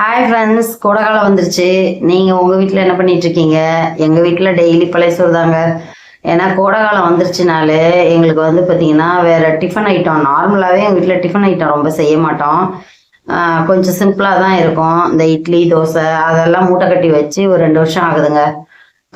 Hi friends கோடைக்காலம் வந்துருச்சு. நீங்கள் உங்கள் வீட்டில் என்ன பண்ணிட்டு இருக்கீங்க எங்கள் வீட்டில் டெய்லி பழைய சோறு தாங்க. ஏன்னா கோடைக்காலம் வந்துருச்சுனாலே எங்களுக்கு வந்து பார்த்தீங்கன்னா வேறு டிஃபன் ஐட்டம் நார்மலாகவே எங்கள் வீட்டில் டிஃபன் ஐட்டம் ரொம்ப செய்ய மாட்டோம். கொஞ்சம் சிம்பிளாக தான் இருக்கும். இந்த இட்லி தோசை அதெல்லாம் மூட்டை கட்டி வச்சு ஒரு ரெண்டு வருஷம் ஆகுதுங்க.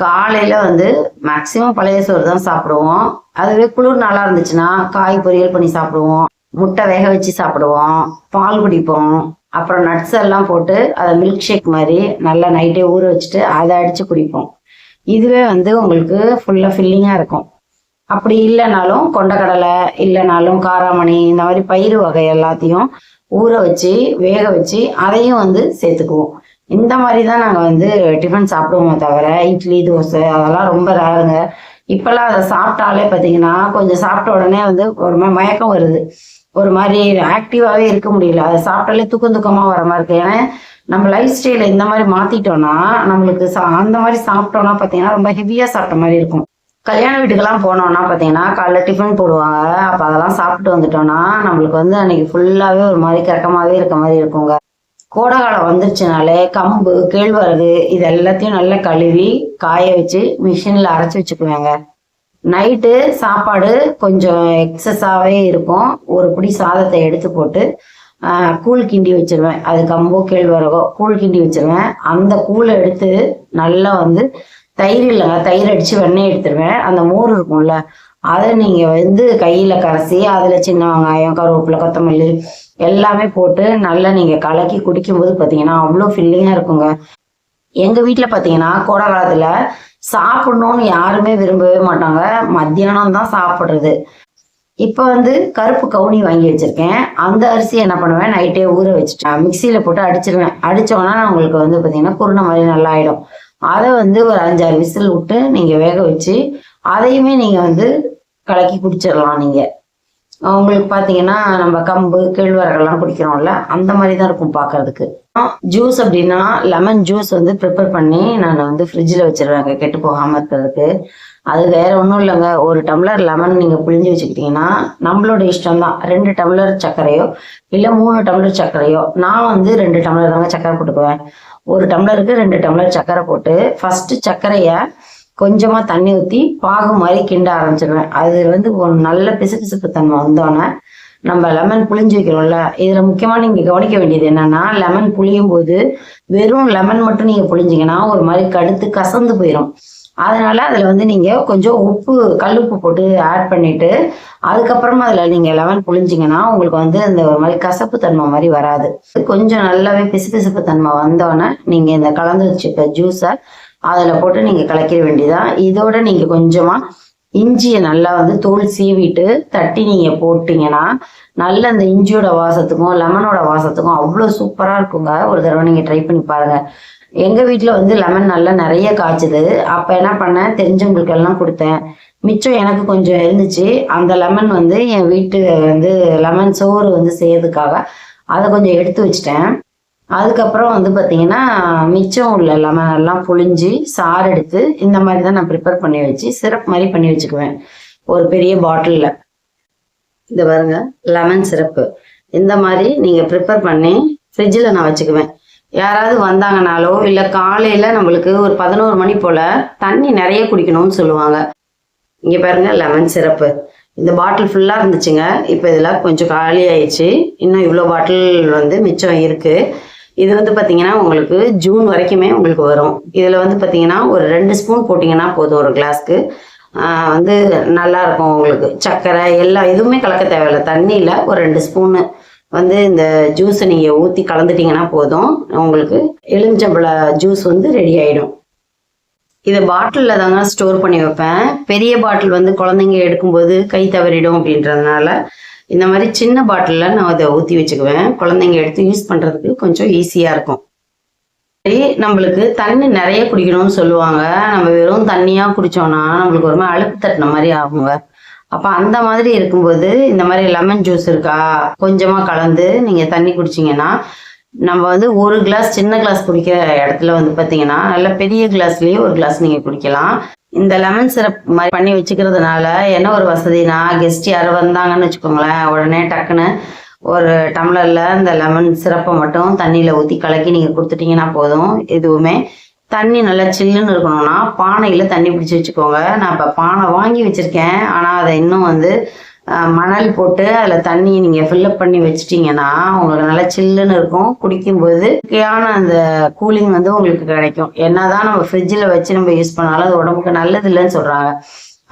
காலையில் வந்து மேக்ஸிமம் பழைய சோறு தான் சாப்பிடுவோம். அதுவே குளிர் நல்லா இருந்துச்சுன்னா காய் பொரியல் பண்ணி சாப்பிடுவோம். முட்டை வேக வச்சு சாப்பிடுவோம். பால் குடிப்போம். அப்புறம் நட்ஸ் எல்லாம் போட்டு அதை மில்க் ஷேக் மாதிரி நல்லா நைட்டே ஊற வச்சுட்டு அதை அடித்து குடிப்போம். இதுவே வந்து உங்களுக்கு ஃபுல்லாக ஃபில்லிங்காக இருக்கும். அப்படி இல்லைனாலும் கொண்டக்கடலை இல்லைனாலும் காராமணி இந்த மாதிரி பயிறு வகை எல்லாத்தையும் ஊற வச்சு வேக வச்சு அதையும் வந்து சேர்த்துக்குவோம். இந்த மாதிரி தான் நாங்கள் வந்து டிஃபன் சாப்பிடுவோமே தவிர இட்லி தோசை அதெல்லாம் ரொம்ப ரேருங்க இப்போல்லாம் அதை சாப்பிட்டாலே பார்த்தீங்கன்னா கொஞ்சம் சாப்பிட்ட உடனே வந்து ஒரு மயக்கம் வருது. ஒரு மாதிரி ஆக்டிவாகவே இருக்க முடியல. அதை சாப்பிட்டாலே தூக்கம் தூக்கமாக வர மாதிரி இருக்கு. ஏன்னா நம்ம லைஃப் ஸ்டைலை இந்த மாதிரி மாற்றிட்டோம்னா நம்மளுக்கு சா அந்த மாதிரி சாப்பிட்டோம்னா பார்த்தீங்கன்னா ரொம்ப ஹெவியாக சாப்பிட்ட மாதிரி இருக்கும். கல்யாண வீட்டுக்கெல்லாம் போனோம்னா பார்த்தீங்கன்னா காலைல டிஃபன் போடுவாங்க. அப்போ அதெல்லாம் சாப்பிட்டு வந்துட்டோம்னா நம்மளுக்கு வந்து அன்னைக்கு ஃபுல்லாகவே ஒரு மாதிரி கிறக்கமாகவே இருக்க மாதிரி இருக்குங்க. கோடை காலம் வந்துருச்சுனாலே கம்பு கேழ்வரகு இது எல்லாத்தையும் நல்லா கழுவி காய வச்சு மிஷினில் அரைச்சி வச்சுக்குவேங்க. நைட்டு சாப்பாடு கொஞ்சம் எக்ஸஸாகவே இருக்கும். ஒரு பிடி சாதத்தை எடுத்து போட்டு கூழ் கிண்டி வச்சிருவேன். அது கம்போ கேழ்வரகோ கூழ் கிண்டி வச்சிருவேன். அந்த கூழை எடுத்து நல்லா வந்து தயிர் இல்லைங்க தயிர் அடித்து வெண்ணெய் எடுத்துருவேன். அந்த மோர் இருக்கும்ல அதை நீங்கள் வந்து கையில் கரைச்சி அதில் சின்ன வெங்காயம் கருவேப்பிலை கொத்தமல்லி எல்லாமே போட்டு நல்லா நீங்கள் கலக்கி குடிக்கும்போது பார்த்தீங்கன்னா அவ்வளோ ஃபில்லிங்காக இருக்குங்க. எங்கள் வீட்டில் பார்த்தீங்கன்னா கோடை காலத்தில் சாப்பிடணும்னு யாருமே விரும்பவே மாட்டாங்க. மத்தியானம் தான் சாப்பிட்றது. இப்போ வந்து கருப்பு கவுனி வாங்கி வச்சிருக்கேன். அந்த அரிசி என்ன பண்ணுவேன்? நைட்டே ஊற வச்சுட்டேன் மிக்சியில் போட்டு அடிச்சிருவேன். அடிச்சோன்னா உங்களுக்கு வந்து பார்த்தீங்கன்னா குருணை மாதிரி நல்லா ஆயிடும் அதை வந்து ஒரு அஞ்சாறு விசில் விட்டு நீங்கள் வேக வச்சு அதையுமே நீங்கள் வந்து கலக்கி குடிச்சிடலாம் நீங்கள் உங்களுக்கு பார்த்தீங்கன்னா நம்ம கம்பு கேழ்வரகெல்லாம் குடிக்கிறோம்ல அந்த மாதிரி தான் இருக்கும் பார்க்கறதுக்கு ஜூஸ் அப்படின்னா லெமன் ஜூஸ் வந்து ப்ரிப்பேர் பண்ணி நான் வந்து ஃப்ரிட்ஜில் வச்சிருவேங்க கெட்டு போகாமல் இருக்கிறதுக்கு. அது வேற ஒன்றும் இல்லைங்க. ஒரு டம்ளர் லெமன் நீங்கள் புழிஞ்சு வச்சுக்கிட்டீங்கன்னா நம்மளோட இஷ்டம் தான் ரெண்டு டம்ளர் சர்க்கரையோ இல்லை மூணு டம்ளர் சர்க்கரையோ. நான் வந்து ரெண்டு டம்ளர் தாங்க சர்க்கரை போட்டுக்குவேன். ஒரு டம்ளருக்கு ரெண்டு டம்ளர் சர்க்கரை போட்டு ஃபர்ஸ்ட் சர்க்கரையை கொஞ்சமா தண்ணி ஊற்றி பாகு மாதிரி கிண்ட ஆரம்பிச்சிடுவேன் அது வந்து ஒரு நல்ல பிசுபிசுப்பு தன்மை வந்தோடனே நம்ம லெமன் புளிஞ்சு வைக்கிறோம்ல இதுல முக்கியமா நீங்க கவனிக்க வேண்டியது என்னன்னா லெமன் புளியும் போது வெறும் லெமன் மட்டும் நீங்க புளிஞ்சிங்கன்னா ஒரு மாதிரி கடுத்து கசந்து போயிடும் அதனால அதுல வந்து நீங்க கொஞ்சம் உப்பு கல்லுப்பு போட்டு ஆட் பண்ணிட்டு அதுக்கப்புறமா அதுல நீங்க லெமன் புளிஞ்சிங்கன்னா உங்களுக்கு வந்து அந்த ஒரு மாதிரி கசப்பு தன்மை மாதிரி வராது. கொஞ்சம் நல்லாவே பிசுபிசுப்பு தன்மை வந்தோடனே நீங்க இந்த கலந்து வச்சுக்க ஜூஸை அதில் போட்டு நீங்கள் கலக்கிற வேண்டியதான் இதோட நீங்கள் கொஞ்சமாக இஞ்சியை நல்லா வந்து தோல் சீவிட்டு தட்டி நீங்கள் போட்டிங்கன்னா நல்ல அந்த இஞ்சியோட வாசத்துக்கும் லெமனோட வாசத்துக்கும் அவ்வளோ சூப்பராக இருக்குங்க. ஒரு தடவை நீங்கள் ட்ரை பண்ணி பாருங்க. எங்கள் வீட்டில் வந்து லெமன் நல்லா நிறைய காய்ச்சது. அப்போ என்ன பண்ணேன்? தெரிஞ்சவங்களுக்கெல்லாம் கொடுத்தேன். மிச்சம் எனக்கு கொஞ்சம் இருந்துச்சு. அந்த லெமன் வந்து என் வீட்டு வந்து லெமன் சோறு வந்து செய்யறதுக்காக அதை கொஞ்சம் எடுத்து வச்சிட்டேன். அதுக்கப்புறம் வந்து பார்த்தீங்கன்னா மிச்சம் உள்ள லெமன் எல்லாம் புழிஞ்சு சாறு எடுத்து இந்த மாதிரி தான் நான் ப்ரிப்பேர் பண்ணி வச்சு சிரப் மாதிரி பண்ணி வச்சுக்குவேன். ஒரு பெரிய பாட்டிலில் இந்த பாருங்க லெமன் சிரப்பு இந்த மாதிரி நீங்கள் ப்ரிப்பேர் பண்ணி ஃப்ரிட்ஜில் நான் வச்சுக்குவேன். யாராவது வந்தாங்கனாலோ இல்லை காலையில் நம்மளுக்கு ஒரு பதினோரு மணி போல் தண்ணி நிறைய குடிக்கணும்னு சொல்லுவாங்க. இங்கே பாருங்க லெமன் சிரப்பு இந்த பாட்டில் ஃபுல்லாக இருந்துச்சுங்க. இப்போ இதில் கொஞ்சம் காலி ஆயிடுச்சு. இன்னும் இவ்வளோ பாட்டில் வந்து மிச்சம் இருக்குது இது வந்து பார்த்தீங்கன்னா உங்களுக்கு ஜூன் வரைக்குமே உங்களுக்கு வரும். இதில் வந்து பார்த்தீங்கன்னா ஒரு ரெண்டு ஸ்பூன் போட்டிங்கன்னா போதும் ஒரு கிளாஸ்க்கு. வந்து நல்லா இருக்கும் உங்களுக்கு. சர்க்கரை எல்லாம் எதுவுமே கலக்க தேவையில்ல. தண்ணியில் ஒரு ரெண்டு ஸ்பூனு வந்து இந்த ஜூஸை நீங்கள் ஊற்றி கலந்துட்டீங்கன்னா போதும். உங்களுக்கு எலுமிச்சம்பழ ஜூஸ் வந்து ரெடி ஆகிடும் இதை பாட்டிலில் தாங்க ஸ்டோர் பண்ணி வைப்பேன். பெரிய பாட்டில் வந்து குழந்தைங்க எடுக்கும்போது கை தவறிடும் அப்படின்றதுனால இந்த மாதிரி சின்ன பாட்டிலில் நான் அதை ஊற்றி வச்சுக்குவேன். குழந்தைங்க எடுத்து யூஸ் பண்ணுறதுக்கு கொஞ்சம் ஈஸியாக இருக்கும். சரி நம்மளுக்கு தண்ணி நிறைய குடிக்கணும்னு சொல்லுவாங்க. நம்ம வெறும் தண்ணியாக குடித்தோம்னா நம்மளுக்கு ஒரு மாதிரி அழுப்பு தட்டின மாதிரி ஆகுங்க. அப்போ அந்த மாதிரி இருக்கும்போது இந்த மாதிரி லெமன் ஜூஸ் இருக்கா கொஞ்சமாக கலந்து நீங்கள் தண்ணி குடிச்சிங்கன்னா நம்ம வந்து ஒரு கிளாஸ் சின்ன கிளாஸ் குடிக்கிற இடத்துல வந்து பார்த்தீங்கன்னா நல்ல பெரிய கிளாஸ்லேயே ஒரு கிளாஸ் நீங்கள் குடிக்கலாம். இந்த லெமன் சிரப் மாதிரி பண்ணி வச்சுக்கிறதுனால என்ன ஒரு வசதினா கெஸ்ட் யாரும் வந்தாங்கன்னு வச்சுக்கோங்களேன். உடனே டக்குன்னு ஒரு டம்ளரில் இந்த லெமன் சிரப்பை மட்டும் தண்ணியில் ஊற்றி கலக்கி நீங்கள் கொடுத்துட்டீங்கன்னா போதும். எதுவுமே தண்ணி நல்லா சில்லுன்னு இருக்கணும்னா பானையில் தண்ணி பிடிச்சி வச்சுக்கோங்க. நான் இப்போ பானை வாங்கி வச்சுருக்கேன். ஆனால் அதை இன்னும் வந்து மணல் போட்டு அதில் தண்ணி நீங்கள் ஃபில்லப் பண்ணி வச்சிட்டிங்கன்னா உங்களுக்கு நல்லா சில்லுன்னு இருக்கும். குடிக்கும்போது இயற்கையான அந்த கூலிங் வந்து உங்களுக்கு கிடைக்கும். என்னதான் நம்ம ஃப்ரிட்ஜில் வச்சு நம்ம யூஸ் பண்ணாலும் அது உடம்புக்கு நல்லது இல்லைன்னு சொல்கிறாங்க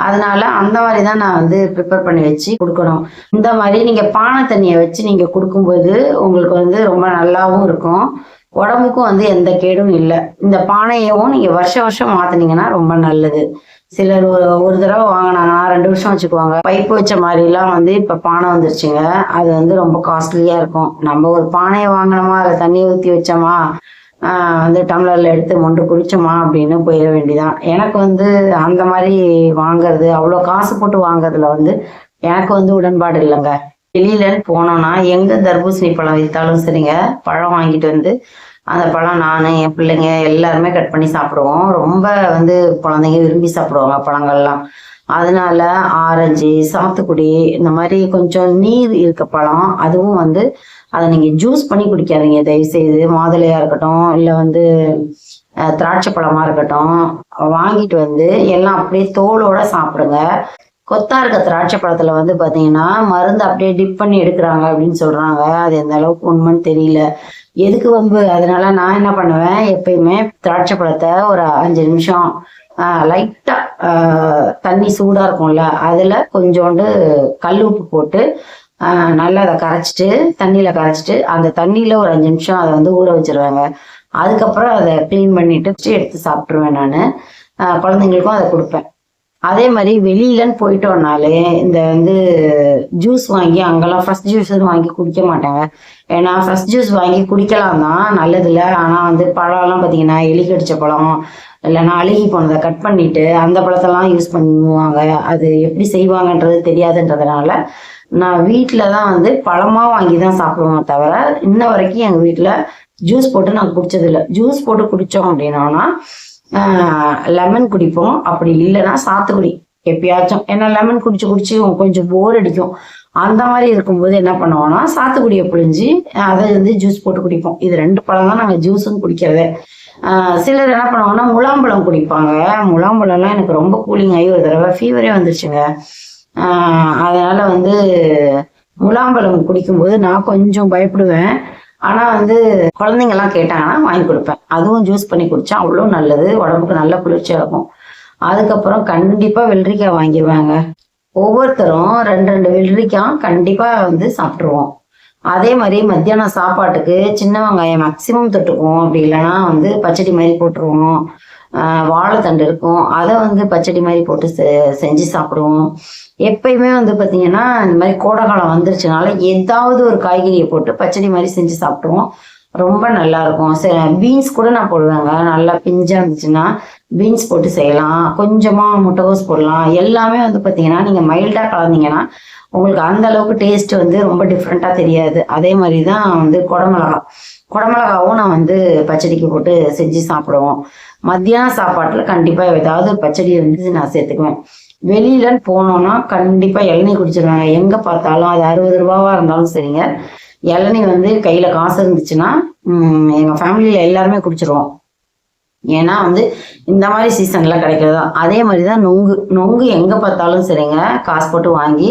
அதனால அந்த மாதிரி தான் நான் வந்து ப்ரிப்பேர் பண்ணி வச்சு கொடுக்கணும். இந்த மாதிரி நீங்கள் பானை தண்ணியை வச்சு நீங்கள் கொடுக்கும்போது உங்களுக்கு வந்து ரொம்ப நல்லாவும் இருக்கும். உடம்புக்கும் வந்து எந்த கேடும் இல்லை. இந்த பானையவும் நீங்கள் வருஷம் வருஷம் மாற்றினீங்கன்னா ரொம்ப நல்லது. சிலர் ஒரு ஒரு தடவை வாங்கினாங்கன்னா ரெண்டு வருஷம் வச்சுக்குவாங்க. பைப்பு வச்ச மாதிரிலாம் வந்து இப்போ பானை வந்துருச்சுங்க. அது வந்து ரொம்ப காஸ்ட்லியாக இருக்கும். நம்ம ஒரு பானையை வாங்கினோமா? அதில் தண்ணி ஊற்றி வச்சோமா? வந்து டம்ளரில் எடுத்து மொண்டு குடிச்சோமா? அப்படின்னு போயிட வேண்டிதான். எனக்கு வந்து அந்த மாதிரி வாங்குறது அவ்வளோ காசு போட்டு வாங்குறதுல வந்து எனக்கு வந்து உடன்பாடு இல்லைங்க. வெளியிலன்னு போனோம்னா எங்கே தர்பூசணி பழம் விற்றாலும் சரிங்க. பழம் வாங்கிட்டு வந்து அந்த பழம் நான் என் பிள்ளைங்க எல்லாருமே கட் பண்ணி சாப்பிடுவோம். ரொம்ப வந்து குழந்தைங்க விரும்பி சாப்பிடுவாங்க பழங்கள்லாம். அதனால ஆரஞ்சு சாத்துக்குடி இந்த மாதிரி கொஞ்சம் நீர் இருக்க பழம் அதுவும் வந்து அதை நீங்க ஜூஸ் பண்ணி குடிக்காதீங்க. தயவு செய்து மாதுளையா இருக்கட்டும் இல்லை வந்து அஹ், திராட்சை பழமா இருக்கட்டும் வாங்கிட்டு வந்து எல்லாம் அப்படியே தோலோட சாப்பிடுங்க. கொத்தா இருக்க திராட்சை பழத்துல வந்து பாத்தீங்கன்னா மருந்து அப்படியே டிப் பண்ணி எடுக்கிறாங்க அப்படின்னு சொல்றாங்க. அது எந்த அளவுக்கு உண்மைன்னு தெரியல. எதுக்கு வம்பு? அதனால நான் என்ன பண்ணுவேன்? எப்பயுமே திராட்சை பழத்தை ஒரு அஞ்சு நிமிஷம் லைட்டா தண்ணி சூடா இருக்கும்ல அதுல கொஞ்சோண்டு கல் உப்பு போட்டு நல்லா அதை கரைச்சிட்டு தண்ணியில கரைச்சிட்டு அந்த தண்ணியில ஒரு அஞ்சு நிமிஷம் அதை வந்து ஊற வச்சிருவாங்க. அதுக்கப்புறம் அதை க்ளீன் பண்ணிட்டு எடுத்து சாப்பிட்ருவேன் நான். குழந்தைங்களுக்கும் அதை கொடுப்பேன். அதே மாதிரி வெளியிலன்னு போயிட்டோம்னாலே இந்த வந்து ஜூஸ் வாங்கி அங்கெல்லாம் ஃப்ரெஷ் ஜூஸ் வாங்கி குடிக்க மாட்டாங்க. ஏன்னா ஃப்ரெஷ் ஜூஸ் வாங்கி குடிக்கலாம் தான் நல்லதில்ல ஆனால் வந்து பழம்லாம் பார்த்தீங்கன்னா எலி கடிச்ச பழம் இல்லைன்னா அழுகி போனதை கட் பண்ணிட்டு அந்த பழத்தெல்லாம் யூஸ் பண்ணுவாங்க. அது எப்படி செய்வாங்கன்றது தெரியாதுன்றதுனால நான் வீட்டில் தான் வந்து பழமாக வாங்கி தான் சாப்பிடுவேன் தவிர இன்ன வரைக்கும் எங்கள் வீட்டில் ஜூஸ் போட்டு நான் குடிச்சதில்லை. ஜூஸ் போட்டு குடித்தோம் அப்படின்னா லெமன் குடிப்போம். அப்படி இல்லைன்னா சாத்துக்குடி எப்பயாச்சும். ஏன்னா லெமன் குடிச்சு குடிச்சு கொஞ்சம் போர் அடிக்கும். அந்த மாதிரி இருக்கும்போது என்ன பண்ணுவோம்னா சாத்துக்குடியை புழிஞ்சு அதை வந்து ஜூஸ் போட்டு குடிப்போம். இது ரெண்டு பழம் தான் நாங்கள் ஜூஸும் குடிக்கிறதே. சிலர் என்ன பண்ணுவாங்கன்னா முலாம்பழம் குடிப்பாங்க. முலாம்பழம்லாம் எனக்கு ரொம்ப கூலிங் ஆகி ஒரு தடவை ஃபீவரே வந்துருச்சுங்க. அதனால வந்து முலாம்பழம் குடிக்கும்போது நான் கொஞ்சம் பயப்படுவேன். ஆனா வந்து குழந்தைங்க எல்லாம் கேட்டாங்கன்னா வாங்கி கொடுப்பேன். அதுவும் ஜூஸ் பண்ணி குடிச்சா அவ்வளோ நல்லது. உடம்புக்கு நல்ல குளிர்ச்சியா இருக்கும். அதுக்கப்புறம் கண்டிப்பா வெள்ளரிக்காய் வாங்கிடுவாங்க ஒவ்வொருத்தரும் ரெண்டு ரெண்டு வெள்ளரிக்காய் கண்டிப்பா வந்து சாப்பிட்ருவோம் அதே மாதிரி மத்தியானம் சாப்பாட்டுக்கு சின்ன வெங்காயம் மேக்சிமம் தொட்டுக்குவோம். அப்படி இல்லைன்னா வந்து பச்சடி மாதிரி போட்டுருவோம். வாழைத்தண்டு இருக்கும். அதை வந்து பச்சடி மாதிரி போட்டு செ- செஞ்சு சாப்பிடுவோம். எப்பயுமே வந்து பார்த்தீங்கன்னா இந்த மாதிரி கோடை காலம் வந்துருச்சுனால ஏதாவது ஒரு காய்கறியை போட்டு பச்சடி மாதிரி செஞ்சு சாப்பிடுவோம். ரொம்ப நல்லா இருக்கும். பீன்ஸ் கூட நான் போடுவேங்க. நல்லா பிஞ்சா இருந்துச்சுன்னா பீன்ஸ் போட்டு செய்யலாம். கொஞ்சமா முட்டைகோஸ் போடலாம். எல்லாமே வந்து பார்த்தீங்கன்னா நீங்கள் மைல்டாக கலந்தீங்கன்னா உங்களுக்கு அந்த அளவுக்கு டேஸ்ட் வந்து ரொம்ப டிஃப்ரெண்ட்டாக தெரியாது. அதே மாதிரி தான் வந்து குடமிளகாய் குடமிளகாவும் நான் வந்து பச்சடிக்கு போட்டு செஞ்சு சாப்பிடுவோம். மத்தியான சாப்பாட்டில் கண்டிப்பாக ஏதாவது ஒரு பச்சடி வந்து நான் சேர்த்துக்குவேன். வெளியில போனோம்னா கண்டிப்பாக இளநீ குடிச்சிருவாங்க. எங்கே பார்த்தாலும் அது அறுபது ரூபாவாக இருந்தாலும் சரிங்க. இளநீ வந்து கையில் காசு இருந்துச்சுன்னா எங்கள் ஃபேமிலியில் எல்லாருமே குடிச்சிருவோம். ஏன்னா வந்து இந்த மாதிரி சீசன்ல கிடைக்கிறது தான். அதே மாதிரி தான் நொங்கு. நொங்கு எங்கே பார்த்தாலும் சரிங்க. காசு போட்டு வாங்கி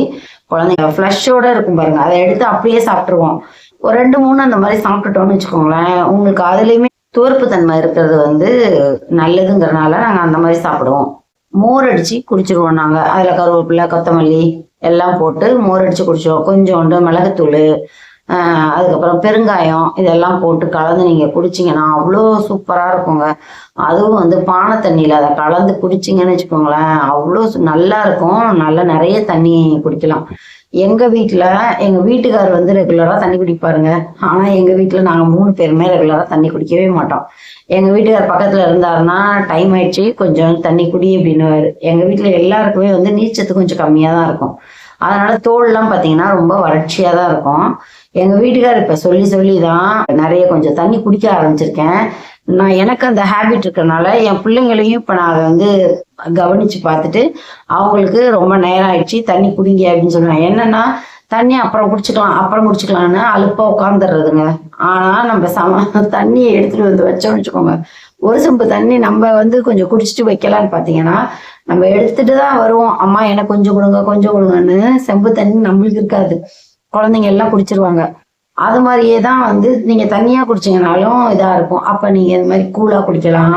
குழந்தைங்க ஃப்ளஷோட இருக்கும் பாருங்க. அதை எடுத்து அப்படியே சாப்பிட்ருவோம் ஒரு ரெண்டு மூணு அந்த மாதிரி சாப்பிட்டுட்டோம்னு வச்சுக்கோங்களேன் உங்களுக்கு அதுலேயுமே துவர்ப்பு தன்மை இருக்கிறது வந்து நல்லதுங்கிறனால நாங்கள் அந்த மாதிரி சாப்பிடுவோம். மோர் அடித்து குடிச்சிருவோம் நாங்கள் அதில் கருவேப்பிலை கொத்தமல்லி எல்லாம் போட்டு மோர் அடிச்சு குடிச்சோம் கொஞ்சோண்டு மிளகுத்தூள் அதுக்கப்புறம் பெருங்காயம் இதெல்லாம் போட்டு கலந்து நீங்கள் குடிச்சிங்கன்னா அவ்வளோ சூப்பராக இருக்குங்க. அதுவும் வந்து பானை தண்ணியில் அதை கலந்து குடிச்சிங்கன்னு வச்சுக்கோங்களேன் அவ்வளோ சு- நல்லா இருக்கும். நல்லா நிறைய தண்ணி குடிக்கலாம். எங்கள் வீட்டில் எங்கள் வீட்டுக்கார் வந்து ரெகுலராக தண்ணி குடிப்பாருங்க. ஆனால் எங்கள் வீட்டில் நாங்கள் மூணு பேருமே ரெகுலராக தண்ணி குடிக்கவே மாட்டோம். எங்கள் வீட்டுக்கார் பக்கத்தில் இருந்தாருன்னா டைம் ஆயிடுச்சு கொஞ்சம் தண்ணி குடி அப்படின்னுவாரு. எங்கள் வீட்டில் எல்லாருக்குமே வந்து நீச்சத்து கொஞ்சம் கம்மியாக தான் இருக்கும். அதனால தோல்லாம் பார்த்தீங்கன்னா ரொம்ப வறட்சியாக தான் இருக்கும். எங்கள் வீட்டுக்கார் இப்போ சொல்லி சொல்லி தான் நிறைய கொஞ்சம் தண்ணி குடிக்க ஆரம்பிச்சிருக்கேன். நான் எனக்கு அந்த ஹேபிட் இருக்கிறனால என் பிள்ளைங்களையும் இப்போ நான் அதை வந்து கவனிச்சு பார்த்துட்டு அவங்களுக்கு ரொம்ப நேரம் ஆயிடுச்சு தண்ணி குடிங்க அப்படின்னு சொல்லுவேன் என்னன்னா தண்ணி அப்புறம் குடிச்சுக்கலாம் அப்புறம் குடிச்சுக்கலாம்னு அலுப்பா உட்காந்துடுறதுங்க ஆனா நம்ம சம தண்ணியை எடுத்துட்டு வந்து வச்சோம்னு வச்சுக்கோங்க. ஒரு செம்பு தண்ணி நம்ம வந்து கொஞ்சம் குடிச்சிட்டு வைக்கலாம்னு பாத்தீங்கன்னா நம்ம எடுத்துட்டு தான் வருவோம். அம்மா எனக்கு கொஞ்சம் கொடுங்க கொஞ்சம் கொடுங்கன்னு செம்பு தண்ணி நம்மளுக்கு இருக்காது. குழந்தைங்க எல்லாம் குடிச்சிருவாங்க. அது மாதிரியே தான் வந்து நீங்க தண்ணியா குடிச்சீங்கனாலும் இதா இருக்கும். அப்ப நீங்க இது மாதிரி கூலா குடிக்கலாம்.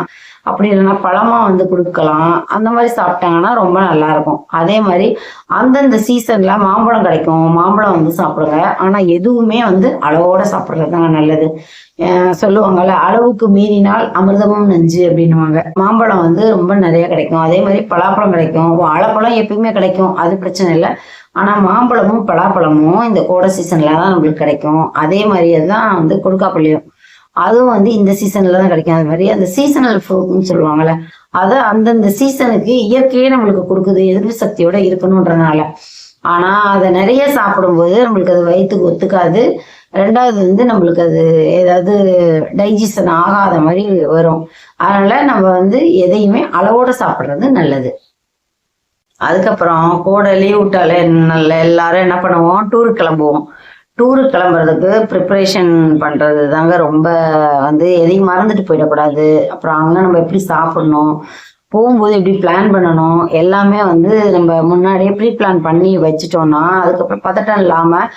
அப்படி இல்லைன்னா பழமா வந்து கொடுக்கலாம். அந்த மாதிரி சாப்பிட்டாங்கன்னா ரொம்ப நல்லா இருக்கும் அதே மாதிரி அந்தந்த சீசன்ல மாம்பழம் கிடைக்கும். மாம்பழம் வந்து சாப்பிடுங்க. ஆனா எதுவுமே வந்து அளவோட சாப்பிடுறது தான் நல்லது. சொல்லுவாங்கல்ல அளவுக்கு மீறினால் அமிர்தமும் நெஞ்சு அப்படின்னுவாங்க. மாம்பழம் வந்து ரொம்ப நிறைய கிடைக்கும். அதே மாதிரி பலாப்பழம் கிடைக்கும். வாழைப்பழம் எப்பயுமே கிடைக்கும். அது பிரச்சனை இல்லை. ஆனா மாம்பழமும் பலாப்பழமும் இந்த கோடை சீசன்ல தான் நம்மளுக்கு கிடைக்கும். அதே மாதிரியே தான் வந்து கொடுக்காப்பள்ளியும். அதுவும் வந்து இந்த சீசன்ல தான் கிடைக்கும். அது மாதிரி அந்த சீசனல் ஃப்ரூட்னு சொல்லுவாங்கல்ல அதை அந்தந்த சீசனுக்கு இயற்கையே நம்மளுக்கு கொடுக்குது எதிர்ப்பு சக்தியோட இருக்கணுன்றனால. ஆனா அதை நிறைய சாப்பிடும்போது நம்மளுக்கு அது வயிற்றுக்கு ஒத்துக்காது. ரெண்டாவது வந்து நம்மளுக்கு அது ஏதாவது டைஜஷன் ஆகாத மாதிரி வரும். அதனால நம்ம வந்து எதையுமே அளவோட சாப்பிட்றது நல்லது. அதுக்கப்புறம் கூட லீவ் விட்டாலே நல்ல எல்லாரும் என்ன பண்ணுவோம்? டூருக்கு கிளம்புவோம். டூருக்கு கிளம்புறதுக்கு ப்ரிப்பரேஷன் பண்ணுறது தாங்க ரொம்ப வந்து எதையும் மறந்துட்டு போயிடக்கூடாது. அப்புறம் அங்கே நம்ம எப்படி சாப்பிடணும் போகும்போது எப்படி பிளான் பண்ணணும் எல்லாமே வந்து நம்ம முன்னாடியே ப்ரீ பிளான் பண்ணி வச்சுட்டோம்னா அதுக்கப்புறம் பதட்டம் இல்லாமல்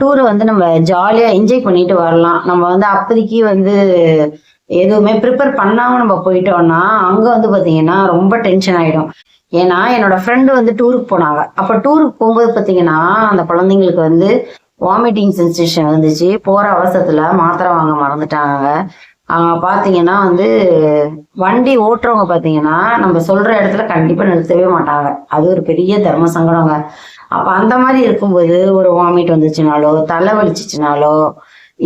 டூரை வந்து நம்ம ஜாலியாக என்ஜாய் பண்ணிட்டு வரலாம். நம்ம வந்து அப்போதைக்கு வந்து எதுவுமே ப்ரிப்பேர் பண்ணாமல் நம்ம போயிட்டோம்னா அங்கே வந்து பார்த்தீங்கன்னா ரொம்ப டென்ஷன் ஆகிடும் ஏன்னா என்னோட ஃப்ரெண்டு வந்து டூருக்கு போனாங்க. அப்போ டூருக்கு போகும்போது பார்த்தீங்கன்னா அந்த குழந்தைங்களுக்கு வந்து வாமிட்டிங் சென்சேஷன் வந்துச்சு. போகிற அவசரத்தில் மாத்திரை வாங்க மறந்துட்டாங்க. அவங்க பார்த்தீங்கன்னா வந்து வண்டி ஓட்டுறவங்க பார்த்தீங்கன்னா நம்ம சொல்கிற இடத்துல கண்டிப்பாக நிறுத்தவே மாட்டாங்க. அது ஒரு பெரிய தர்ம சங்கடங்க. அப்போ அந்த மாதிரி இருக்கும்போது ஒரு வாமிட் வந்துச்சுனாலோ தலை வலிச்சிச்சுனாலோ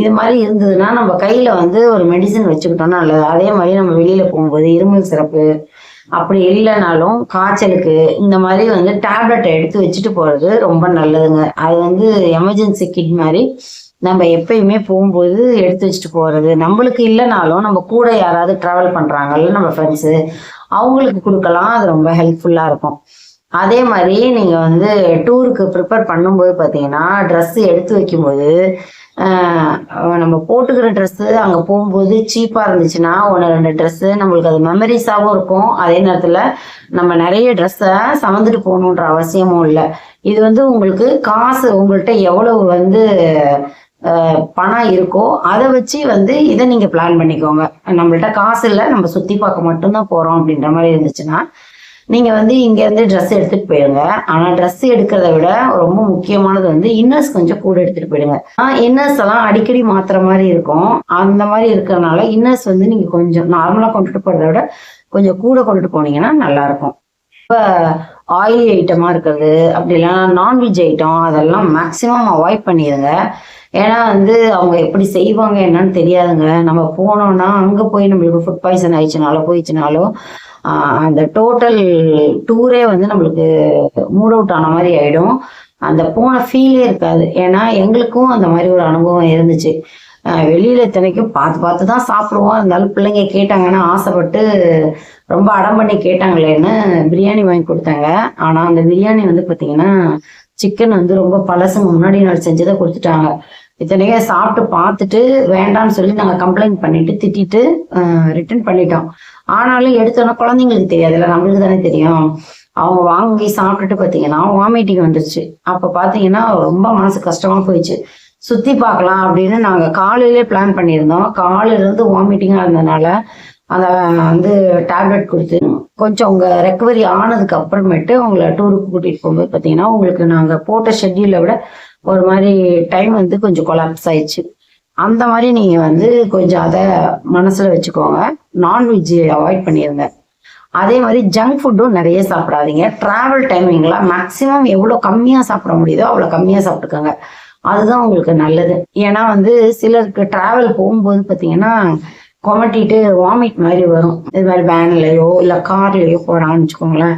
இது மாதிரி இருந்ததுன்னா நம்ம கையில் வந்து ஒரு மெடிசன் வச்சுக்கிட்டோம்னா நல்லது. அதே மாதிரி நம்ம வெளியில் போகும்போது இருமல் சிறப்பு அப்படி இல்லைனாலும் காய்ச்சலுக்கு இந்த மாதிரி வந்து டேப்லெட் எடுத்து வச்சுட்டு போகிறது ரொம்ப நல்லதுங்க. அது வந்து எமர்ஜென்சி கிட் மாதிரி நம்ம எப்பயுமே போகும்போது எடுத்து வச்சுட்டு போகிறது நம்மளுக்கு இல்லைனாலும் நம்ம கூட யாராவது ட்ராவல் பண்ணுறாங்கல்ல நம்ம ஃப்ரெண்ட்ஸு அவங்களுக்கு கொடுக்கலாம். அது ரொம்ப ஹெல்ப்ஃபுல்லாக இருக்கும். அதே மாதிரி நீங்கள் வந்து டூருக்கு ப்ரிப்பேர் பண்ணும்போது பார்த்தீங்கன்னா ட்ரெஸ் எடுத்து வைக்கும்போது நம்ம போட்டுக்கிற ட்ரெஸ்ஸு அங்கே போகும்போது சீப்பாக இருந்துச்சுன்னா ஒன்று ரெண்டு ட்ரெஸ்ஸு நம்மளுக்கு அது மெமரிஸாகவும் இருக்கும். அதே நேரத்தில் நம்ம நிறைய ட்ரெஸ்ஸை சமந்துட்டு போகணுன்ற அவசியமும் இல்லை. இது வந்து உங்களுக்கு காசு உங்கள்கிட்ட எவ்வளவு வந்து பணம் இருக்கோ அதை வச்சு வந்து இதை நீங்கள் பிளான் பண்ணிக்கோங்க. நம்மள்ட்ட காசு இல்லை நம்ம சுற்றி பார்க்க மட்டும்தான் போகிறோம் அப்படின்ற மாதிரி இருந்துச்சுன்னா நீங்கள் வந்து இங்கேருந்து ட்ரெஸ் எடுத்துகிட்டு போயிடுங்க ஆனால் ட்ரெஸ் எடுக்கிறத விட ரொம்ப முக்கியமானது வந்து இன்னர்ஸ் கொஞ்சம் கூட எடுத்துகிட்டு போயிடுங்க. இன்னர்ஸ் எல்லாம் அடிக்கடி மாத்துற மாதிரி இருக்கும். அந்த மாதிரி இருக்கிறதுனால இன்னர்ஸ் வந்து நீங்கள் கொஞ்சம் நார்மலாக கொண்டுட்டு போகிறத விட கொஞ்சம் கூட கொண்டுட்டு போனீங்கன்னா நல்லாயிருக்கும் இப்போ ஆயிலி ஐட்டமாக இருக்கிறது அப்படி இல்லைன்னா நான்வெஜ் ஐட்டம் அதெல்லாம் மேக்ஸிமம் அவாய்ட் பண்ணிடுங்க. ஏன்னா வந்து அவங்க எப்படி செய்வாங்க என்னன்னு தெரியாதுங்க. நம்ம போனோம்னா அங்கே போய் நம்மளுக்கு ஃபுட் பாய்சன் ஆயிடுச்சுனாலோ போயிடுச்சுனாலோ அந்த டோட்டல் டூரே வந்து நம்மளுக்கு மூட் அவுட் ஆன மாதிரி ஆயிடும். அந்த போன ஃபீலே இருக்காது. ஏன்னா எங்களுக்கும் அந்த மாதிரி ஒரு அனுபவம் இருந்துச்சு. வெளியில இத்தனைக்கும் பார்த்து பார்த்து தான் சாப்பிடுவோம். இருந்தாலும் பிள்ளைங்க கேட்டாங்கன்னா ஆசைப்பட்டு ரொம்ப அடம் பண்ணி கேட்டாங்களேன்னு பிரியாணி வாங்கி கொடுத்தாங்க. ஆனால் அந்த பிரியாணி வந்து பார்த்தீங்கன்னா சிக்கன் வந்து ரொம்ப பழசுங்க. முன்னாடி நாள் செஞ்சதை கொடுத்துட்டாங்க. இத்தனைக்கும் சாப்பிட்டு பார்த்துட்டு வேண்டாம்னு சொல்லி நாங்கள் கம்ப்ளைண்ட் பண்ணிட்டு திட்டிட்டு ரிட்டர்ன் பண்ணிட்டோம். ஆனாலும் எடுத்தோன்னா குழந்தைங்களுக்கு தெரியாதுல்ல நம்மளுக்கு தானே தெரியும். அவங்க வாங்கி சாப்பிட்டுட்டு பார்த்தீங்கன்னா வாமிட்டிங் வந்துருச்சு. அப்போ பார்த்தீங்கன்னா ரொம்ப மனசு கஷ்டமாக போயிடுச்சு. சுற்றி பார்க்கலாம் அப்படின்னு நாங்கள் காலையிலே பிளான் பண்ணியிருந்தோம். காலையிலேருந்து வாமிட்டிங்காக இருந்ததுனால அந்த வந்து டேப்லெட் கொடுத்து கொஞ்சம் உங்கள் ரெக்கவரி ஆனதுக்கு அப்புறமேட்டு உங்களை டூருக்கு கூட்டிகிட்டு போகும்போது பார்த்தீங்கன்னா உங்களுக்கு நாங்கள் போட்ட ஷெட்யூலை விட ஒரு மாதிரி டைம் வந்து கொஞ்சம் கொலாப்ஸ் ஆயிடுச்சு. அந்த மாதிரி நீங்கள் வந்து கொஞ்சம் அதை மனசில் வச்சுக்கோங்க. நான்வெஜ் அவாய்ட் பண்ணிடுங்க அதே மாதிரி ஜங்க் ஃபுட்டும் நிறைய சாப்பிடாதீங்க. ட்ராவல் டைமிங்கில் மேக்ஸிமம் எவ்வளோ கம்மியாக சாப்பிட முடியுதோ அவ்வளோ கம்மியாக சாப்பிட்டுக்கோங்க. அதுதான் உங்களுக்கு நல்லது. ஏன்னா வந்து சிலருக்கு ட்ராவல் போகும்போது பார்த்தீங்கன்னா கொமட்டிட்டு வாமிட் மாதிரி வரும். இது மாதிரி வேன்லையோ இல்லை கார்லேயோ போகிறான்னு வச்சுக்கோங்களேன்.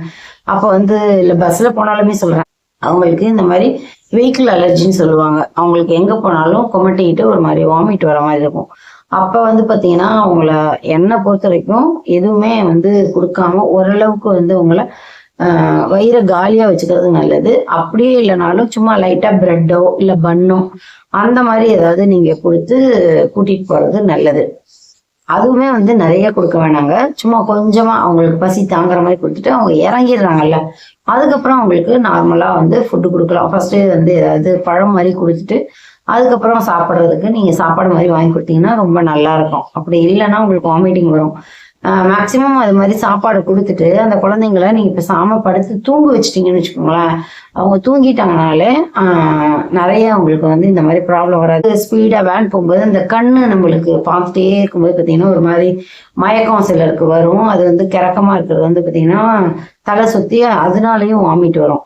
அப்போ வந்து இல்லை பஸ்ஸில் போனாலுமே சொல்கிறேன் அவங்களுக்கு இந்த மாதிரி வெஹிக்கிள் அலர்ஜின்னு சொல்லுவாங்க. அவங்களுக்கு எங்கே போனாலும் கொமட்டிக்கிட்டு ஒரு மாதிரி வாமிட் வர மாதிரி இருக்கும். அப்போ வந்து பார்த்தீங்கன்னா அவங்கள என்னை பொறுத்த வரைக்கும் எதுவுமே வந்து கொடுக்காம ஓரளவுக்கு வந்து உங்களை ஆஹ் வயிறை காலியா வச்சுக்கிறது நல்லது. அப்படியே இல்லைனாலும் சும்மா லைட்டா பிரெட்டோ இல்ல பன்னோ அந்த மாதிரி ஏதாவது நீங்க கொடுத்து கூட்டிட்டு போறது நல்லது. அதுவுமே வந்து நிறைய கொடுக்க வேணாங்க. சும்மா கொஞ்சமா அவங்களுக்கு பசி தாங்குற மாதிரி கொடுத்துட்டு அவங்க இறங்கிடுறாங்கல்ல. அதுக்கப்புறம் அவங்களுக்கு நார்மலா வந்து ஃபுட்டு கொடுக்கலாம். ஃபர்ஸ்ட் வந்து ஏதாவது பழம் மாதிரி கொடுத்துட்டு அதுக்கப்புறம் சாப்பிட்றதுக்கு நீங்க சாப்பாடு மாதிரி வாங்கி கொடுத்தீங்கன்னா ரொம்ப நல்லா இருக்கும். அப்படி இல்லைன்னா உங்களுக்கு வாமிட்டிங் வரும். மேக்சிமம் அது மாதிரி சாப்பாடு கொடுத்துட்டு அந்த குழந்தைங்கள நீங்க இப்ப சாம படுத்து தூங்க வச்சிட்டீங்கன்னு வச்சுக்கோங்களேன். அவங்க தூங்கிட்டாங்கனாலே நிறைய அவங்களுக்கு வந்து இந்த மாதிரி ப்ராப்ளம் வராது. ஸ்பீடா வேன் போகும்போது அந்த கண்ணு நம்மளுக்கு பார்த்துட்டே இருக்கும்போது பார்த்தீங்கன்னா ஒரு மாதிரி மயக்கம் சிலருக்கு வரும். அது வந்து கிறக்கமா இருக்கிறது வந்து பார்த்தீங்கன்னா தலை சுத்தி அதனாலயும் வாமிட் வரும்.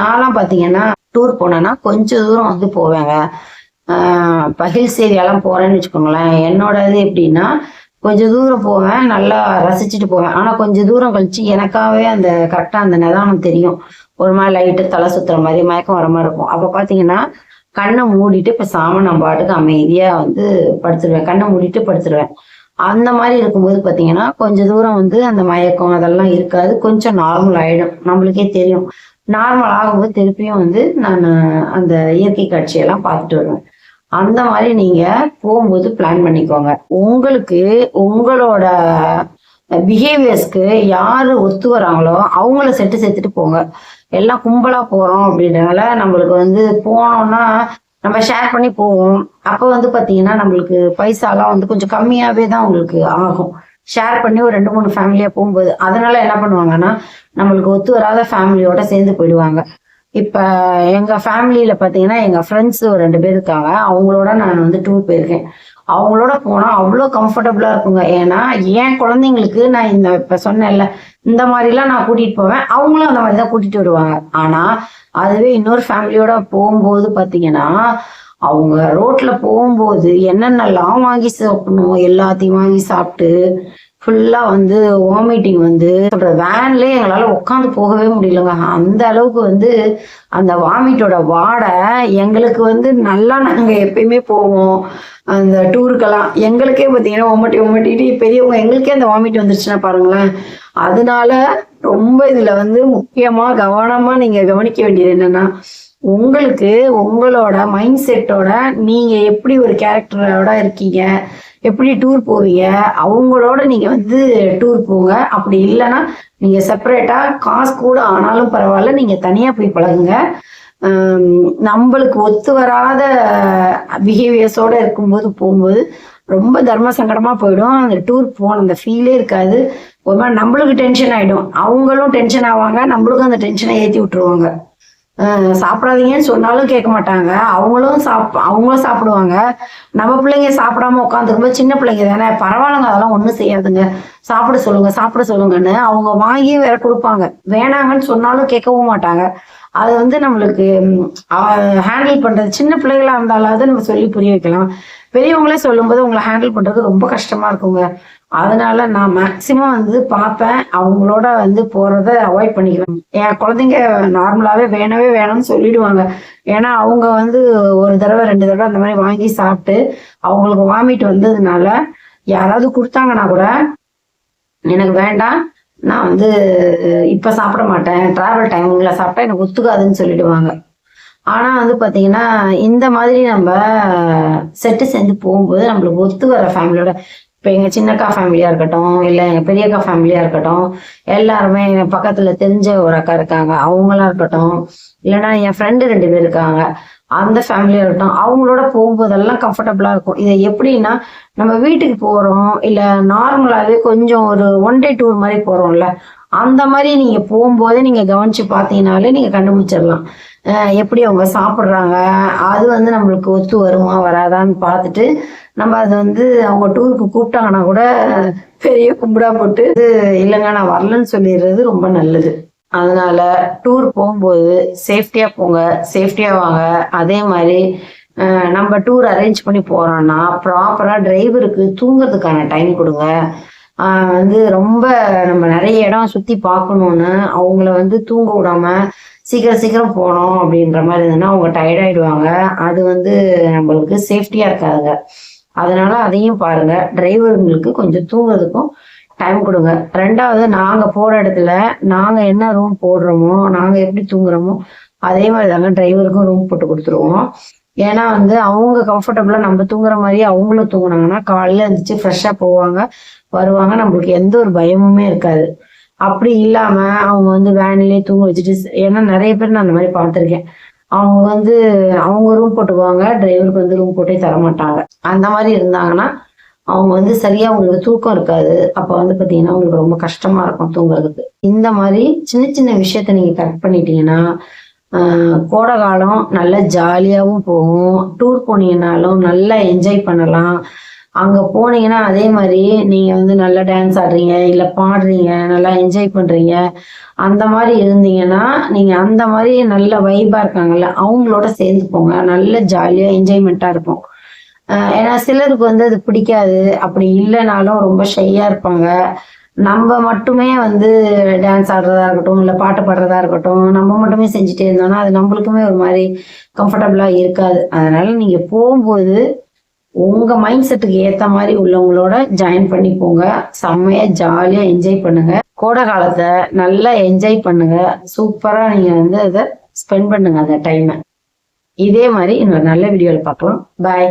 நான்லாம் பார்த்தீங்கன்னா டூர் போனேன்னா கொஞ்சம் தூரம் வந்து போவேங்க. ஆஹ் இப்போ ஹில்ஸ் ஏரியாலாம் போறேன்னு வச்சுக்கோங்களேன். என்னோட இது எப்படின்னா கொஞ்சம் தூரம் போவேன் நல்லா ரசிச்சுட்டு போவேன். ஆனா கொஞ்சம் தூரம் கழிச்சு எனக்காகவே அந்த கரெக்டா அந்த நிதானம் தெரியும். ஒரு மாதிரி லைட்டு தலை சுத்துற மாதிரி மயக்கம் வர மாதிரி இருக்கும். அப்ப பாத்தீங்கன்னா கண்ணை மூடிட்டு இப்ப சாம நம்ம பாட்டுக்கு அமைதியா வந்து படுத்துருவேன். கண்ணை மூடிட்டு படுத்துருவேன். அந்த மாதிரி இருக்கும்போது பாத்தீங்கன்னா கொஞ்சம் தூரம் வந்து அந்த மயக்கம் அதெல்லாம் இருக்காது. கொஞ்சம் நார்மல் ஆயிடும். நம்மளுக்கே தெரியும். நார்மல் ஆகும்போது திருப்பியும் வந்து நான் அந்த இயற்கை காட்சியெல்லாம் பார்த்துட்டு வருவேன். அந்த மாதிரி நீங்க போகும்போது பிளான் பண்ணிக்கோங்க. உங்களுக்கு உங்களோட பிஹேவியர்ஸ்க்கு யாரு ஒத்து வராங்களோ அவங்கள செட்டு சேர்த்துட்டு போங்க. எல்லாம் கும்பலா போறோம் அப்படின்றனால நம்மளுக்கு வந்து போனோம்னா நம்ம ஷேர் பண்ணி போவோம். அப்போ வந்து பார்த்தீங்கன்னா நம்மளுக்கு பைசாலாம் வந்து கொஞ்சம் கம்மியாகவே தான் உங்களுக்கு ஆகும். ஷேர் பண்ணி ஒரு ரெண்டு மூணு ஃபேமிலியாக போகும்போது அதனால என்ன பண்ணுவாங்கன்னா நம்மளுக்கு ஒத்து வராத ஃபேமிலியோட சேர்ந்து போயிடுவாங்க. இப்போ எங்கள் ஃபேமிலியில் பார்த்தீங்கன்னா எங்கள் ஃப்ரெண்ட்ஸ் ஒரு ரெண்டு பேர் இருக்காங்க. அவங்களோட நான் வந்து டூர் போயிருக்கேன். அவங்களோட போனால் அவ்வளோ கம்ஃபர்டபுளாக இருக்குங்க. ஏன்னா என் குழந்தைங்களுக்கு நான் இந்த இப்போ சொன்னேன்ல இந்த மாதிரிலாம் நான் கூட்டிகிட்டு போவேன். அவங்களும் அந்த மாதிரி தான் கூட்டிகிட்டு வருவாங்க. ஆனால் அதுவே இன்னொரு ஃபேமிலியோட போகும்போது பார்த்தீங்கன்னா அவங்க ரோட்டில் போகும்போது என்னென்னலாம் வாங்கி சாப்பிடணும் எல்லாத்தையும் வாங்கி சாப்பிட்டு ஃபுல்லாக வந்து வாமிட்டிங் வந்து சொல்ற வேன்லேயே எங்களால் உட்காந்து போகவே முடியலங்க. அந்த அளவுக்கு வந்து அந்த வாமிட்டோட வாடை எங்களுக்கு வந்து நல்லா நாங்கள் எப்பயுமே போவோம். அந்த டூருக்கெல்லாம் எங்களுக்கே பார்த்தீங்கன்னா ஒம்மட்டி ஒம்மட்டிட்டு பெரியவங்க எங்களுக்கே அந்த வாமிட் வந்துருச்சுன்னா பாருங்களேன். அதனால ரொம்ப இதில் வந்து முக்கியமாக கவனமாக நீங்கள் கவனிக்க வேண்டியது என்னென்னா உங்களுக்கு உங்களோட மைண்ட் செட்டோட நீங்கள் எப்படி ஒரு கேரக்டரோட இருக்கீங்க? எப்படி டூர் போவீங்க? அவங்களோட நீங்க வந்து டூர் போங்க. அப்படி இல்லைன்னா நீங்க செப்பரேட்டா காசு கூட ஆனாலும் பரவாயில்ல. நீங்க தனியா போய் பழகுங்க. நம்மளுக்கு ஒத்து வராத பிஹேவியர்ஸோட இருக்கும்போது போகும்போது ரொம்ப தர்ம சங்கடமா போயிடும். அந்த டூர் போன அந்த ஃபீலே இருக்காது. ஒரு மாதிரி நம்மளுக்கு டென்ஷன் ஆயிடும். அவங்களும் டென்ஷன் ஆவாங்க. நம்மளுக்கும் அந்த டென்ஷனை ஏற்றி விட்டுருவாங்க. சாப்பிடாதீங்கன்னு சொன்னாலும் கேட்க மாட்டாங்க. அவங்களும் சாப் அவங்களும் சாப்பிடுவாங்க. நம்ம பிள்ளைங்க சாப்பிடாம உட்காந்துருக்கும்போது சின்ன பிள்ளைங்க தானே? பரவாயில்லங்க அதெல்லாம் ஒன்றும் செய்யாதுங்க. சாப்பிட சொல்லுங்க சாப்பிட சொல்லுங்கன்னு அவங்க வாங்கி வேற கொடுப்பாங்க. வேணாங்கன்னு சொன்னாலும் கேட்கவும் மாட்டாங்க. அது வந்து நம்மளுக்கு ஹேண்டில் பண்றது சின்ன பிள்ளைகளா இருந்தாலாவது நம்ம சொல்லி புரிய வைக்கலாம். பெரியவங்களே சொல்லும்போது உங்களை ஹேண்டில் பண்றது ரொம்ப கஷ்டமா இருக்குங்க. அதனால நான் மேக்சிமம் வந்து பார்ப்பேன். அவங்களோட வந்து போறத அவாய்ட் பண்ணிக்குவேன். என் குழந்தைங்க நார்மலாவே வேணவே வேணும்னு சொல்லிடுவாங்க. ஏன்னா அவங்க வந்து ஒரு தடவை ரெண்டு தடவை அந்த மாதிரி வாங்கி சாப்பிட்டு அவங்களுக்கு வாமிட் வந்ததுனால யாராவது கொடுத்தாங்கன்னா கூட எனக்கு வேண்டாம். நான் வந்து இப்ப சாப்பிட மாட்டேன். டிராவல் உங்களை சாப்பிட்டா எனக்கு ஒத்துக்காதுன்னு சொல்லிடுவாங்க. ஆனா வந்து பாத்தீங்கன்னா இந்த மாதிரி நம்ம செட்டு சேர்ந்து போகும்போது நம்மளுக்கு ஒத்து வர ஃபேமிலியோட இப்போ எங்கள் சின்னக்கா ஃபேமிலியாக இருக்கட்டும் இல்லை எங்கள் பெரியக்கா ஃபேமிலியாக இருக்கட்டும் எல்லாருமே எங்கள் பக்கத்தில் தெரிஞ்ச ஒரு அக்கா இருக்காங்க. அவங்களா இருக்கட்டும் இல்லைன்னா என் ஃப்ரெண்டு ரெண்டு பேர் இருக்காங்க. அந்த ஃபேமிலியாக இருக்கட்டும் அவங்களோட போகும்போதெல்லாம் கம்ஃபர்டபுளாக இருக்கும். இதை எப்படின்னா நம்ம வீட்டுக்கு போகிறோம் இல்லை நார்மலாகவே கொஞ்சம் ஒரு ஒன் டே டூர் மாதிரி போகிறோம்ல அந்த மாதிரி நீங்கள் போகும்போதே நீங்கள் கவனித்து பார்த்தீங்கனாலே நீங்கள் கண்டுபிடிச்சிடலாம். எப்படி அவங்க சாப்பிட்றாங்க அது வந்து நம்மளுக்கு ஒத்து வருமா வராதான்னு பார்த்துட்டு நம்ம அது வந்து அவங்க டூருக்கு கூப்பிட்டாங்கன்னா கூட பெரிய கும்பிடா போட்டு இது இல்லைங்க நான் வரலன்னு சொல்லிடுறது ரொம்ப நல்லது. அதனால டூர் போகும்போது சேஃப்டியா போங்க சேஃப்டியா வாங்க. அதே மாதிரி நம்ம டூர் அரேஞ்ச் பண்ணி போறோம்னா ப்ராப்பரா டிரைவருக்கு தூங்குறதுக்கான டைம் கொடுங்க. வந்து ரொம்ப நம்ம நிறைய இடம் சுத்தி பார்க்கணும்னு அவங்கள வந்து தூங்க விடாம சீக்கிரம் சீக்கிரம் போனோம் அப்படின்ற மாதிரி இருந்ததுன்னா அவங்க டயர்டாயிடுவாங்க அது வந்து நம்மளுக்கு சேஃப்டியா இருக்காதுங்க. அதனால அதையும் பாருங்க. டிரைவருங்களுக்கு கொஞ்சம் தூங்குறதுக்கும் டைம் கொடுங்க. ரெண்டாவது நாங்க போற இடத்துல நாங்க என்ன ரூம் போடுறோமோ நாங்க எப்படி தூங்குறோமோ அதே மாதிரி தாங்க டிரைவருக்கும் ரூம் போட்டு கொடுத்துருவோம். ஏன்னா வந்து அவங்க கம்ஃபர்டபுளா நம்ம தூங்குற மாதிரி அவங்களும் தூங்குனாங்கன்னா காலையில எழுந்திரிச்சு ஃப்ரெஷ்ஷா போவாங்க வருவாங்க. நம்மளுக்கு எந்த ஒரு பயமுமே இருக்காது. அப்படி இல்லாம அவங்க வந்து வேன்லயே தூங்க வச்சுட்டு ஏன்னா நிறைய பேர் நான் அந்த மாதிரி பார்த்துருக்கேன். அவங்க வந்து அவங்க ரூம் போட்டுக்குவாங்க. டிரைவருக்கு வந்து ரூம் போட்டே தர மாட்டாங்க அந்த மாதிரி இருந்தாங்கன்னா அவங்க வந்து சரியா அவங்களுக்கு தூக்கம் இருக்காது. அப்ப வந்து பாத்தீங்கன்னா அவங்களுக்கு ரொம்ப கஷ்டமா இருக்கும் தூங்குறதுக்கு. இந்த மாதிரி சின்ன சின்ன விஷயத்த நீங்க கரெக்ட் பண்ணிட்டீங்கன்னா ஆஹ் கோடை காலம் நல்லா ஜாலியாகவும் போகும். டூர் போனீங்கன்னாலும் நல்லா என்ஜாய் பண்ணலாம். அங்க போனீங்கன்னா அதே மாதிரி நீங்க வந்து நல்லா டான்ஸ் ஆடுறீங்க இல்ல பாடுறீங்க நல்லா என்ஜாய் பண்றீங்க. அந்த மாதிரி இருந்தீங்கன்னா நீங்க அந்த மாதிரி நல்ல வைபா இருக்காங்கல்ல அவங்களோட சேர்ந்து போங்க. நல்ல ஜாலியா என்ஜாய்மெண்ட்டாக இருக்கும் ஏன்னா சிலருக்கு வந்து அது பிடிக்காது. அப்படி இல்லைனாலும் ரொம்ப ஷையா இருப்பாங்க. நம்ம மட்டுமே வந்து டான்ஸ் ஆடுறதா இருக்கட்டும் இல்லை பாட்டு பாடுறதா இருக்கட்டும் நம்ம மட்டுமே செஞ்சுட்டே இருந்தோம்னா அது நம்மளுக்குமே ஒரு மாதிரி கம்ஃபர்டபுளாக இருக்காது. அதனால நீங்கள் போகும்போது உங்க மைண்ட் செட்டுக்கு ஏத்த மாதிரி உள்ளவங்களோட ஜாயின் பண்ணி போங்க செம்மையா ஜாலியா என்ஜாய் பண்ணுங்க. கோடை காலத்தை நல்லா என்ஜாய் பண்ணுங்க. சூப்பரா நீங்க வந்து அதை ஸ்பெண்ட் பண்ணுங்க அந்த டைமை இதே மாதிரி இன்னொரு நல்ல வீடியோவில் பார்க்கலாம். பாய்